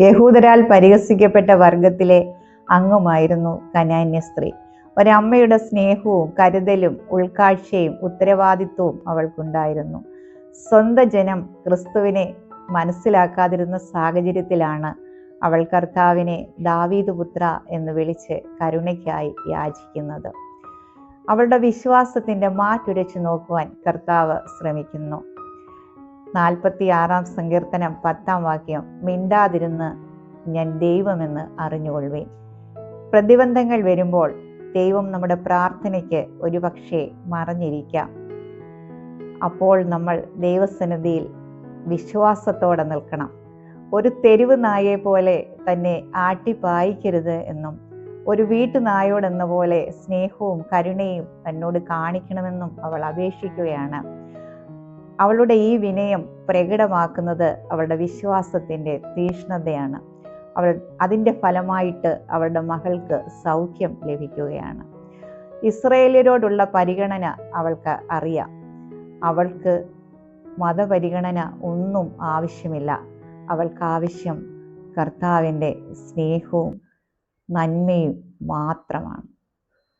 യഹൂദരാൽ പരിഹസിക്കപ്പെട്ട വർഗത്തിലെ അംഗമായിരുന്നു കനാന്യ സ്ത്രീ ഒരമ്മയുടെ സ്നേഹവും കരുതലും ഉൾക്കാഴ്ചയും ഉത്തരവാദിത്വവും അവൾക്കുണ്ടായിരുന്നു. സ്വന്തം ജനം ക്രിസ്തുവിനെ മനസ്സിലാക്കാതിരുന്ന സാഹചര്യത്തിലാണ് അവൾ കർത്താവിനെ ദാവീദ് പുത്ര എന്ന് വിളിച്ച് കരുണയ്ക്കായി യാചിക്കുന്നത്. അവളുടെ വിശ്വാസത്തിന്റെ മാറ്റുരച്ചു നോക്കുവാൻ കർത്താവ് ശ്രമിക്കുന്നു. നാൽപ്പത്തി ആറാം സങ്കീർത്തനം പത്താം വാക്യം മിണ്ടാതിരുന്ന് ഞാൻ ദൈവമെന്ന് അറിഞ്ഞുകൊള്ളുവേൻ. പ്രതിബന്ധങ്ങൾ വരുമ്പോൾ ദൈവം നമ്മുടെ പ്രാർത്ഥനയ്ക്ക് ഒരുപക്ഷെ മറഞ്ഞിരിക്കാം. അപ്പോൾ നമ്മൾ ദൈവസന്നിധിയിൽ വിശ്വാസത്തോടെ നിൽക്കണം. ഒരു തെരുവ് നായയെ പോലെ തന്നെ ആട്ടിപ്പായിക്കരുത് എന്നും ഒരു വീട്ടുനായോടെന്ന പോലെ സ്നേഹവും കരുണയും തന്നോട് കാണിക്കണമെന്നും അവൾ അപേക്ഷിക്കുകയാണ്. അവളുടെ ഈ വിനയം പ്രകടമാക്കുന്നത് അവളുടെ വിശ്വാസത്തിന്റെ തീഷ്ണതയാണ്. അവൾ അതിന്റെ ഫലമായിട്ട് അവളുടെ മകൾക്ക് സൗഖ്യം ലഭിക്കുകയാണ്. ഇസ്രയേലിയരോടുള്ള പരിഗണന അവൾക്ക് അറിയാം. അവൾക്ക് മതപരിഗണന ഒന്നും ആവശ്യമില്ല. അവൾക്ക് ആവശ്യം കർത്താവിന്റെ സ്നേഹവും നന്മയും മാത്രമാണ്.